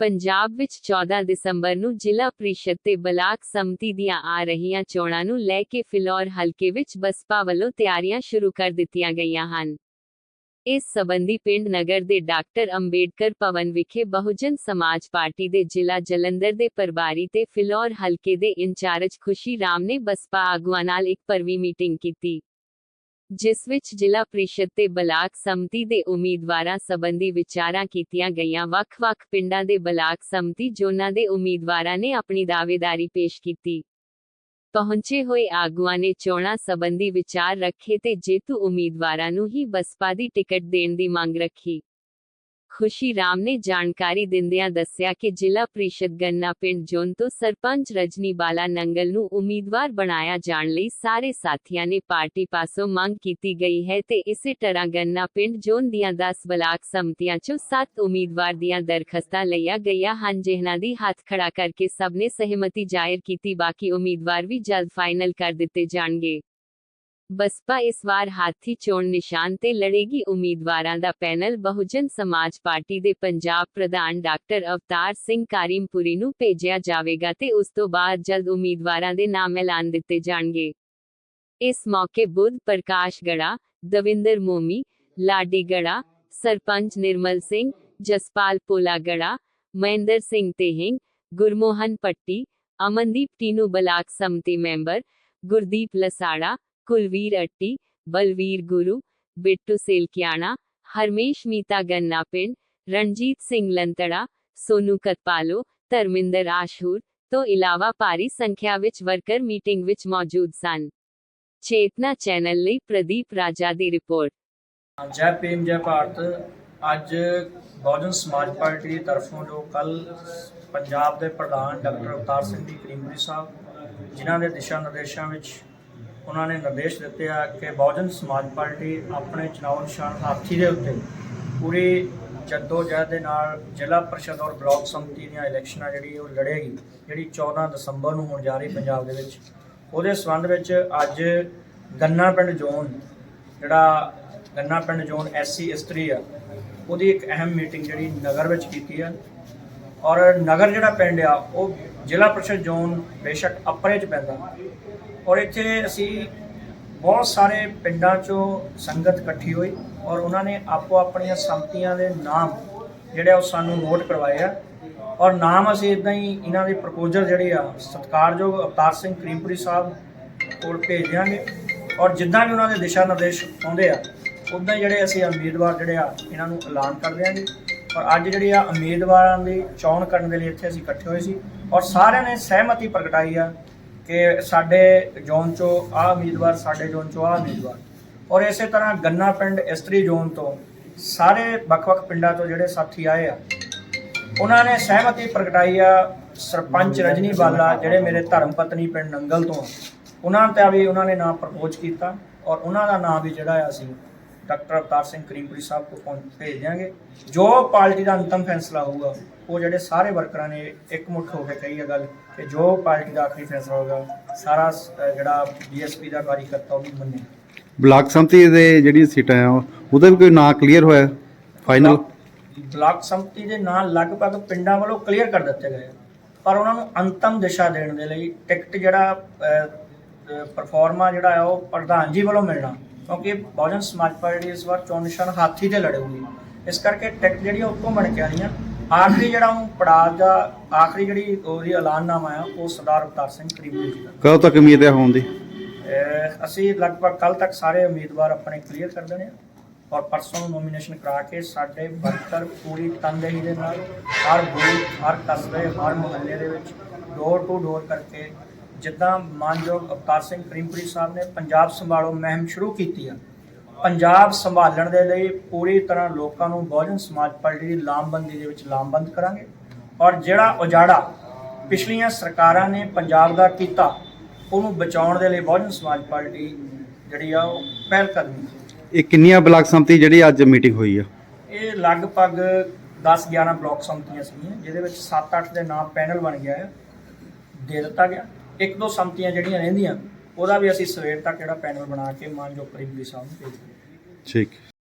ਪੰਜਾਬ ਵਿੱਚ 14 ਦਸੰਬਰ ਨੂੰ ਜ਼ਿਲ੍ਹਾ ਪ੍ਰੀਸ਼ਦ ਤੇ ਬਲਾਕ ਸੰਮਤੀ ਦੀਆਂ ਆ ਰਹੀਆਂ ਚੋਣਾਂ ਨੂੰ ਲੈ ਕੇ ਫਿਲੌਰ ਹਲਕੇ ਵਿੱਚ ਬਸਪਾ ਵੱਲੋਂ ਤਿਆਰੀਆਂ ਸ਼ੁਰੂ ਕਰ ਦਿੱਤੀਆਂ ਗਈਆਂ ਹਨ। ਇਸ ਸਬੰਧੀ ਪਿੰਡ ਨਗਰ ਦੇ ਡਾਕਟਰ ਅੰਬੇਡਕਰ ਭਵਨ ਵਿਖੇ ਬਹੁਜਨ ਸਮਾਜ ਪਾਰਟੀ ਦੇ ਜ਼ਿਲ੍ਹਾ ਜਲੰਧਰ ਦੇ ਪ੍ਰਭਾਰੀ ਤੇ ਫਿਲੌਰ ਹਲਕੇ ਦੇ ਇੰਚਾਰਜ ਖੁਸ਼ੀ ਰਾਮ ਨੇ ਬਸਪਾ ਆਗੂਆਂ ਨਾਲ ਇੱਕ ਪਰਵੀ ਮੀਟਿੰਗ ਕੀਤੀ। ਜਿਸ ਵਿੱਚ ਜ਼ਿਲ੍ਹਾ ਪ੍ਰੀਸ਼ਦ ਤੇ ਬਲਾਕ ਸੰਮਤੀ ਦੇ ਉਮੀਦਵਾਰਾਂ ਸੰਬੰਧੀ ਵਿਚਾਰਾਂ ਕੀਤੀਆਂ ਗਈਆਂ। ਵੱਖ-ਵੱਖ ਪਿੰਡਾਂ ਦੇ ਬਲਾਕ ਸੰਮਤੀ ਜ਼ੋਨਾਂ ਦੇ ਉਮੀਦਵਾਰਾਂ ਨੇ ਆਪਣੀ ਦਾਅਵੇਦਾਰੀ ਪੇਸ਼ ਕੀਤੀ। ਪਹੁੰਚੇ ਹੋਏ ਆਗੂਆਂ ਨੇ ਚੋਣਾਂ ਸੰਬੰਧੀ ਵਿਚਾਰ ਰੱਖੇ ਤੇ ਜੇਤੂ ਉਮੀਦਵਾਰਾਂ ਨੂੰ ਹੀ ਬਸਪਾ ਦੀ ਟਿਕਟ ਦੇਣ ਦੀ ਮੰਗ ਰੱਖੀ। ਖੁਸ਼ੀ ਰਾਮ ਨੇ ਜਾਣਕਾਰੀ ਦਿੰਦਿਆਂ ਦੱਸਿਆ ਕਿ ਜ਼ਿਲ੍ਹਾ ਪ੍ਰੀਸ਼ਦ ਗੰਨਾ ਪਿੰਡ ਜੋਨ ਤੋਂ ਸਰਪੰਚ ਰਜਨੀ ਬਾਲਾ ਨੰਗਲ ਨੂੰ ਉਮੀਦਵਾਰ ਬਣਾਇਆ ਜਾਣ ਲਈ ਸਾਰੇ ਸਾਥੀਆਂ ਨੇ ਪਾਰਟੀ ਪਾਸੋਂ ਮੰਗ ਕੀਤੀ ਗਈ ਹੈ ਤੇ ਇਸੇ ਤਰ੍ਹਾਂ ਗੰਨਾ ਪਿੰਡ ਜੋਨ ਦੀਆਂ 10 ਬਲਾਕ ਸਮਤੀਆਂ ਚੋਂ 7 ਉਮੀਦਵਾਰ ਦੀਆਂ ਦਰਖਸਤਾਂ ਲਈਆਂ ਗਈਆਂ ਹਨ, ਜਿਨ੍ਹਾਂ ਦੀ ਹੱਥ ਖੜਾ ਕਰਕੇ ਸਭ ਨੇ ਸਹਿਮਤੀ ਜ਼ਾਹਿਰ ਕੀਤੀ, ਬਾਕੀ ਉਮੀਦਵਾਰ ਵੀ ਜਲਦ ਫਾਈਨਲ ਕਰ ਦਿੱਤੇ ਜਾਣਗੇ। ਬਸਪਾ ਇਸ ਵਾਰ ਹਾਥੀ ਚੋਣ ਨਿਸ਼ਾਨ ਤੇ ਲੜੇਗੀ ਉਮੀਦਵਾਰਾਂ ਦਾ ਪੈਨਲ ਬਹੁਜਨ ਸਮਾਜ ਪਾਰਟੀ ਦੇ ਪੰਜਾਬ ਪ੍ਰਧਾਨ ਡਾਕਟਰ ਅਵਤਾਰ ਸਿੰਘ ਕਾਰਿਮਪੁਰੀ ਨੂੰ ਭੇਜਿਆ ਜਾਵੇਗਾ ਤੇ ਉਸ ਤੋਂ ਬਾਅਦ ਜਲਦ ਉਮੀਦਵਾਰਾਂ ਦੇ ਨਾਮ ਐਲਾਨ ਦਿੱਤੇ ਜਾਣਗੇ ਇਸ ਮੌਕੇ ਬੁੱਧ ਪ੍ਰਕਾਸ਼ ਗੜਾ ਦਵਿੰਦਰ ਮੋਮੀ ਲਾਡੀ ਗੜਾ ਸਰਪੰਚ ਨਿਰਮਲ ਸਿੰਘ ਜਸਪਾਲ ਪੋਲਾ ਗੜਾ ਮਹਿੰਦਰ ਸਿੰਘ ਤੇਹਿੰਗ ਗੁਰਮੋਹਨ ਪੱਟੀ ਅਮਨਦੀਪ ਟੀਨੂ ਬਲਾਕ ਸਮਤੀ ਮੈਂਬਰ ਗੁਰਦੀਪ ਲਸਾੜਾ ਕੁਲਵੀਰ ਅੱਟੀ ਬਲਵੀਰ ਗੁਰੂ ਬਿੱਟੂ ਸੇਲਕਿਆਣਾ ਹਰਮੇਸ਼ ਮੀਤਾ ਗੰਨਾ ਪਿੰਡ ਰਣਜੀਤ ਸਿੰਘ ਲੰਤੜਾ ਸੋਨੂ ਕਤਪਾਲੋ ਧਰਮਿੰਦਰ ਆਸ਼ੂਰ ਤੋਂ ਇਲਾਵਾ ਭਾਰੀ ਸੰਖਿਆ ਵਿੱਚ ਵਰਕਰ ਮੀਟਿੰਗ ਵਿੱਚ ਮੌਜੂਦ ਸਨ ਚੇਤਨਾ ਚੈਨਲ ਲਈ ਪ੍ਰਦੀਪ ਰਾਜਾ ਦੀ ਰਿਪੋਰਟ ਜੈ ਭੀਮ ਜੈ ਭਾਰਤ ਅੱਜ ਬਹੁਜਨ ਸਮਾਜ ਪਾਰਟੀ ਦੀ ਤਰਫੋਂ ਜੋ ਕੱਲ ਪੰਜਾਬ ਦੇ ਪ੍ਰਧਾਨ ਡਾਕਟਰ ਅਵਤਾਰ ਸਿੰਘ ਜੀ ਕਰੀਮਪੁਰੀ ਸਾਹਿਬ ਜਿਨ੍ਹਾਂ ਦੇ ਦਿਸ਼ਾ ਨਿਰਦੇਸ਼ਾਂ ਵਿੱਚ ਉਹਨਾਂ ਨੇ ਨਿਰਦੇਸ਼ ਦਿੱਤੇ ਆ ਕਿ ਬਹੁਜਨ ਸਮਾਜ ਪਾਰਟੀ ਆਪਣੇ ਚੁਣਾਵ ਨਿਸ਼ਾਨ ਹਾਥੀ ਦੇ ਉੱਤੇ ਪੂਰੀ ਜਦੋਜਹਿਦ ਦੇ ਨਾਲ ਜ਼ਿਲ੍ਹਾ ਪਰਿਸ਼ਦ ਔਰ ਬਲਾਕ ਸੰਮਤੀ ਦੀਆਂ ਇਲੈਕਸ਼ਨਾਂ ਜਿਹੜੀ ਉਹ ਲੜੇਗੀ, ਜਿਹੜੀ 14 ਦਸੰਬਰ ਨੂੰ ਹੋਣ ਜਾ ਰਹੀ ਪੰਜਾਬ ਦੇ ਵਿੱਚ। ਉਹਦੇ ਸੰਬੰਧ ਵਿੱਚ ਅੱਜ ਗੰਨਾ ਪਿੰਡ ਜ਼ੋਨ, ਜਿਹੜਾ ਗੰਨਾ ਪਿੰਡ ਜ਼ੋਨ ਐਸਸੀ ਇਸਤਰੀ ਆ, ਉਹਦੀ ਇੱਕ ਅਹਿਮ ਮੀਟਿੰਗ ਜਿਹੜੀ ਨਗਰ ਵਿੱਚ ਕੀਤੀ ਆ। ਔਰ ਨਗਰ ਜਿਹੜਾ ਪਿੰਡ ਆ, ਉਹ ਜ਼ਿਲ੍ਹਾ ਪ੍ਰੀਸ਼ਦ ਜ਼ੋਨ ਬੇਸ਼ੱਕ ਅਪਰੇ ਚ ਪੈਂਦਾ। ਔਰ ਇੱਥੇ ਅਸੀਂ ਬਹੁਤ ਸਾਰੇ ਪਿੰਡਾਂ ਚੋਂ ਸੰਗਤ ਇਕੱਠੀ ਹੋਈ ਔਰ ਉਹਨਾਂ ਨੇ ਆਪੋ ਆਪਣੀਆਂ ਸੰਪਤੀਆਂ ਦੇ ਨਾਮ ਜਿਹੜੇ ਆ ਉਹ ਸਾਨੂੰ ਨੋਟ ਕਰਵਾਏ ਆ। ਔਰ ਨਾਮ ਅਸੀਂ ਇਦਾਂ ਹੀ ਇਹਨਾਂ ਦੀ ਪ੍ਰਪੋਜ਼ਲ ਜਿਹੜੀ ਆ, ਸਤਿਕਾਰਯੋਗ ਅਵਤਾਰ ਸਿੰਘ ਕਰੀਮਪੁਰੀ ਸਾਹਿਬ ਕੋਲ ਭੇਜ ਦਿਆਂਗੇ। ਔਰ ਜਿੱਦਾਂ ਵੀ ਉਹਨਾਂ ਦੇ ਦਿਸ਼ਾ ਨਿਰਦੇਸ਼ ਆਉਂਦੇ ਆ ਉਦਾਂ ਹੀ ਜਿਹੜੇ ਅਸੀਂ ਉਮੀਦਵਾਰ ਜਿਹੜੇ ਆ, ਇਹਨਾਂ ਨੂੰ ਐਲਾਨ ਕਰ ਦਿਆਂਗੇ। ਔਰ ਅੱਜ ਜਿਹੜੀ ਆ ਉਮੀਦਵਾਰਾਂ ਦੀ ਚੋਣ ਕਰਨ ਦੇ ਲਈ ਇੱਥੇ ਅਸੀਂ ਇਕੱਠੇ ਹੋਏ ਸੀ। ਔਰ ਸਾਰਿਆਂ ਨੇ ਸਹਿਮਤੀ ਪ੍ਰਗਟਾਈ ਆ ਕਿ ਸਾਡੇ ਜ਼ੋਨ ਚੋਂ ਆ ਉਮੀਦਵਾਰ, ਸਾਡੇ ਜ਼ੋਨ ਚੋਂ ਆ ਉਮੀਦਵਾਰ। ਔਰ ਇਸੇ ਤਰ੍ਹਾਂ ਗੰਨਾ ਪਿੰਡ ਇਸਤਰੀ ਜ਼ੋਨ ਤੋਂ ਸਾਰੇ ਵੱਖ-ਵੱਖ ਪਿੰਡਾਂ ਤੋਂ ਜਿਹੜੇ ਸਾਥੀ ਆਏ ਆ, ਉਹਨਾਂ ਨੇ ਸਹਿਮਤੀ ਪ੍ਰਗਟਾਈ ਆ ਸਰਪੰਚ ਰਜਨੀ ਬਾਲਾ, ਜਿਹੜੇ ਮੇਰੇ ਧਰਮ ਪਤਨੀ ਪਿੰਡ ਨੰਗਲ ਤੋਂ ਉਹਨਾਂ ਤੇ ਵੀ ਉਹਨਾਂ ਨੇ ਨਾਮ ਪ੍ਰਪੋਜ਼ ਕੀਤਾ ਔਰ ਉਹਨਾਂ ਦਾ ਨਾਮ ਵੀ ਜਿਹੜਾ ਆ ਅਸੀਂ ਡਾਕਟਰ ਅਵਤਾਰ ਸਿੰਘ ਕਰੀਮਪੁਰੀ ਸਾਹਿਬ ਪਹੁੰਚ ਭੇਜ ਦਿਆਂਗੇ। ਜੋ ਪਾਰਟੀ ਦਾ ਅੰਤਮ ਫੈਸਲਾ ਹੋਊਗਾ ਉਹ ਜਿਹੜੇ ਸਾਰੇ ਵਰਕਰਾਂ ਨੇ ਇਕਮੁੱਠ ਹੋ ਕੇ ਕਹੀ ਹੈ ਗੱਲ ਕਿ ਜੋ ਪਾਰਟੀ ਦਾ ਆਖਰੀ ਫੈਸਲਾ ਹੋਗਾ ਸਾਰਾ ਜਿਹੜਾ ਬੀਐਸਪੀ ਦਾ ਕਾਰਜਕਰਤਾ ਉਹ ਵੀ ਮੰਨੇ। ਬਲਾਕ ਸੰਮਤੀ ਦੇ ਜਿਹੜੀ ਸੀਟਾਂ ਆ ਉਹਦਾ ਵੀ ਕੋਈ ਨਾਂ ਕਲੀਅਰ ਹੋਇਆ? ਫਾਈਨਲ ਬਲਾਕ ਸੰਮਤੀ ਦੇ ਨਾਂ ਲਗਭਗ ਪਿੰਡਾਂ ਵੱਲੋਂ ਕਲੀਅਰ ਕਰ ਦਿੱਤੇ ਗਏ ਆ। ਪਰ ਉਹਨਾਂ ਨੂੰ ਅੰਤਮ ਦਿਸ਼ਾ ਦੇਣ ਦੇ ਲਈ ਟਿਕਟ ਜਿਹੜਾ ਪਰਫਾਰਮਾ ਜਿਹੜਾ ਹੈ ਉਹ ਪ੍ਰਧਾਨ ਜੀ ਵੱਲੋਂ ਮਿਲਣਾ। ਕਿਉਂਕਿ ਬਹੁਜਨ ਸਮਾਜ ਪਾਰਟੀ ਇਸ ਵਾਰ ਚੋਣ ਨਿਸ਼ਾਨ ਹਾਥੀ ਤੇ ਲੜੂਗੀ। ਇਸ ਕਰਕੇ ਟਿਕਟ ਜਿਹੜੀ ਉੱਤੋਂ ਬਣ ਕੇ ਆਣੀ ਆ। ਆਖਰੀ ਜਿਹੜਾ ਉਹ ਪੜਾਅ ਦਾ ਆਖਰੀ ਜਿਹੜੀ ਉਹਦੀ ਐਲਾਨਨਾਮਾ ਆ ਉਹ ਸਰਦਾਰ ਅਵਤਾਰ ਸਿੰਘ ਕਰੀਮਪੁਰੀ ਜੀ ਦਾ। ਕਦੋਂ ਤੱਕ ਉਮੀਦ ਹੈ ਹੋਣ ਦੀ? ਅਸੀਂ ਲਗਭਗ ਕੱਲ ਤੱਕ ਸਾਰੇ ਉਮੀਦਵਾਰ ਆਪਣੇ ਕਲੀਅਰ ਕਰ ਦੇਣੇ ਆ। ਔਰ ਪਰਸੋਂ ਨੂੰ ਨੋਮੀਨੇਸ਼ਨ ਕਰਾ ਕੇ ਸਾਡੇ ਵਰਕਰ ਪੂਰੀ ਤਨਦੇਹੀ ਦੇ ਨਾਲ ਹਰ ਬੂਥ ਹਰ ਕਸਬੇ ਹਰ ਮੁਹੱਲੇ ਦੇ ਵਿੱਚ ਡੋਰ ਟੂ ਡੋਰ ਕਰਕੇ ਜਿੱਦਾਂ ਮਾਨਯੋਗ ਅਵਤਾਰ ਸਿੰਘ ਕਰੀਮਪੁਰੀ ਸਾਹਿਬ ਨੇ ਪੰਜਾਬ ਸੰਭਾਲੋ ਮੁਹਿੰਮ ਸ਼ੁਰੂ ਕੀਤੀ ਆ ਪੰਜਾਬ ਸੰਭਾਲਣ ਦੇ ਲਈ ਪੂਰੀ ਤਰ੍ਹਾਂ ਲੋਕਾਂ ਨੂੰ ਬਹੁਜਨ ਸਮਾਜ ਪਾਰਟੀ ਦੀ ਲਾਮਬੰਦੀ ਦੇ ਵਿੱਚ ਲਾਮਬੰਦ ਕਰਾਂਗੇ। ਔਰ ਜਿਹੜਾ ਉਜਾੜਾ ਪਿਛਲੀਆਂ ਸਰਕਾਰਾਂ ਨੇ ਪੰਜਾਬ ਦਾ ਕੀਤਾ ਉਹਨੂੰ ਬਚਾਉਣ ਦੇ ਲਈ ਬਹੁਜਨ ਸਮਾਜ ਪਾਰਟੀ ਜਿਹੜੀ ਆ ਉਹ ਪਹਿਲ ਕਦਮੀ ਇਹ ਕਿੰਨੀਆਂ ਬਲਾਕ ਸੰਮਤੀ ਜਿਹੜੀ ਅੱਜ ਮੀਟਿੰਗ ਹੋਈ ਆ? ਇਹ ਲਗਭਗ 10 11 ਬਲਾਕ ਸੰਮਤੀਆਂ ਸੀਗੀਆਂ ਜਿਹਦੇ ਵਿੱਚ 7 8 ਦੇ ਨਾਮ ਪੈਨਲ ਬਣ ਗਿਆ ਹੈ ਦੇ ਦਿੱਤਾ ਗਿਆ। ਇੱਕ ਦੋ ਸੰਮਤੀਆਂ ਜਿਹੜੀਆਂ ਰਹਿੰਦੀਆਂ, ਉਹਦਾ ਵੀ ਅਸੀਂ ਸਵੇਰ ਤੱਕ ਜਿਹੜਾ ਪੈਨਲ ਬਣਾ ਕੇ ਮਾਨਯੋਗ ਕਰੀਮਲੀ ਸਾਹਿਬ ਨੂੰ ਭੇਜ ਦਿੰਦੇ ਠੀਕ।